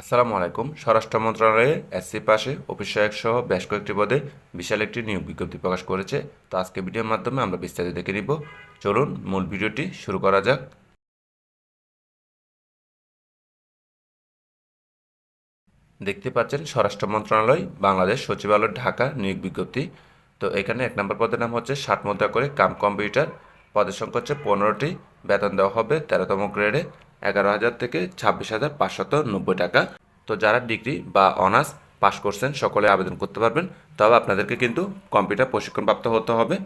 আসসালামু আলাইকুম। স্বরাষ্ট্র মন্ত্রণালয়ে এসসি পাশে অফিস সহায়ক সহ বেশ কয়েকটি পদে বিশাল একটি নিয়োগ বিজ্ঞপ্তি প্রকাশ করেছে। তো আজকে ভিডিওর মাধ্যমে আমরা বিস্তারিত দেখে নিব। চলুন, মূল ভিডিওটি শুরু করা যাক। দেখতে পাচ্ছেন, স্বরাষ্ট্র মন্ত্রণালয়, বাংলাদেশ সচিবালয়, ঢাকা নিয়োগ বিজ্ঞপ্তি। তো এখানে এক নম্বর পদের নাম হচ্ছে ষাট মুদ্রা করে কাম কম্পিউটার। পদের সংখ্যা হচ্ছে পনেরোটি। বেতন দেওয়া হবে তেরোতম গ্রেডে। এগারো হাজার থেকে ছাব্বিশ হাজার পাঁচশত নব্বই টাকা। তো যারা ডিগ্রি বা অনার্স পাশ করছেন, সকলে আবেদন করতে পারবেন। তবে আপনাদেরকে কিন্তু কম্পিউটার প্রশিক্ষণপ্রাপ্ত হতে হবে।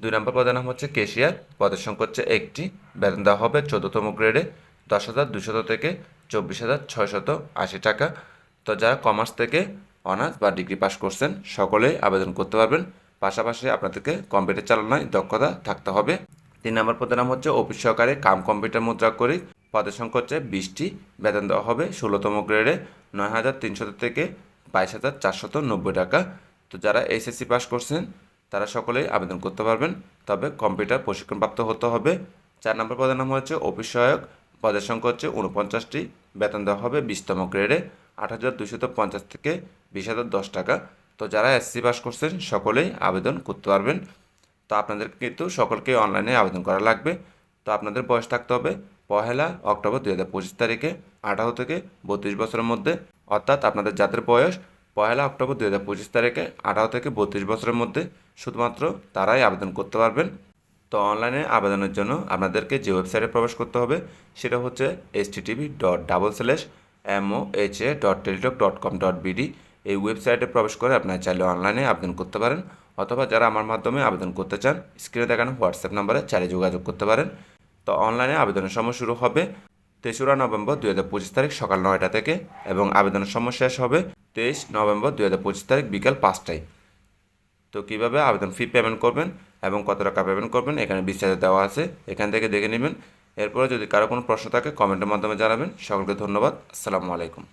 দুই নম্বর পদের নাম হচ্ছে কেশিয়ার। পদের সংখ্যা হচ্ছে একটি। বেতন দেওয়া হবে চোদ্দতম গ্রেডে। দশ হাজার দুশত থেকে চব্বিশ হাজার ছয়শত আশি টাকা। তো যারা কমার্স থেকে অনার্স বা ডিগ্রি পাশ করছেন, সকলেই আবেদন করতে পারবেন। পাশাপাশি আপনাদেরকে কম্পিউটার চালানোয় দক্ষতা থাকতে হবে। তিন নম্বর পদের নাম হচ্ছে অফিস সহকারে কাম কম্পিউটার মুদ্রা করি। পদের সংখ্যা হচ্ছে বিশটি। বেতন দেওয়া হবে ষোলোতম গ্রেডে নয় হাজার তিনশত থেকে বাইশ হাজার চারশত নব্বই টাকা। তো যারা এসএসসি পাস করছেন, তারা সকলেই আবেদন করতে পারবেন। তবে কম্পিউটার প্রশিক্ষণপ্রাপ্ত হতে হবে। চার নম্বর পদের নাম হচ্ছে অফিস সহায়ক। পদের সংখ্যা হচ্ছে উনপঞ্চাশটি বেতন দেওয়া হবে বিশতম গ্রেডে আট হাজার দুশত পঞ্চাশ থেকে বিশ হাজার দশ টাকা। তো যারা এসসি পাস করছেন, সকলেই আবেদন করতে পারবেন। তো আপনাদের কিন্তু সকলকে অনলাইনে আবেদন করা লাগবে। তো আপনাদের বয়স থাকতে হবে পহেলা অক্টোবর দুই হাজার পঁচিশ তারিখে, আঠারো থেকে বত্রিশ বছরের মধ্যে, অর্থাৎ আপনাদের যাদের বয়স পহেলা অক্টোবর দুই হাজার পঁচিশ তারিখে, আঠারো থেকে বত্রিশ বছরের মধ্যে শুধুমাত্র তারাই আবেদন করতে পারবেন। তো অনলাইনে আবেদনের জন্য আপনাদেরকে যে ওয়েবসাইটে প্রবেশ করতে হবে, সেটা হচ্ছে S TV dot double slash M O H A dot teletalk dot com dot BD এই ওয়েবসাইটে প্রবেশ করে আপনারা চাইলে অনলাইনে আবেদন করতে পারেন, অথবা যারা আমার মাধ্যমে আবেদন করতে চান, স্ক্রিনে দেখানো হোয়াটসঅ্যাপ নাম্বারে চাইলে যোগাযোগ করতে পারেন। তো অনলাইনে আবেদনের সময় শুরু হবে তেসরা নভেম্বর দুই হাজার পঁচিশ তারিখ সকাল নয়টা থেকে এবং আবেদনের সময় শেষ হবে তেইশ নভেম্বর দুই হাজার পঁচিশ তারিখ বিকাল পাঁচটায়। তো কীভাবে আবেদন ফি পেমেন্ট করবেন এবং কত টাকা পেমেন্ট করবেন এখানে বিস্তারিত দেওয়া আছে, এখান থেকে দেখে নেবেন। এরপরে যদি কারও কোনো প্রশ্ন থাকে কমেন্টের মাধ্যমে জানাবেন। সকলকে ধন্যবাদ। আসসালামু আলাইকুম।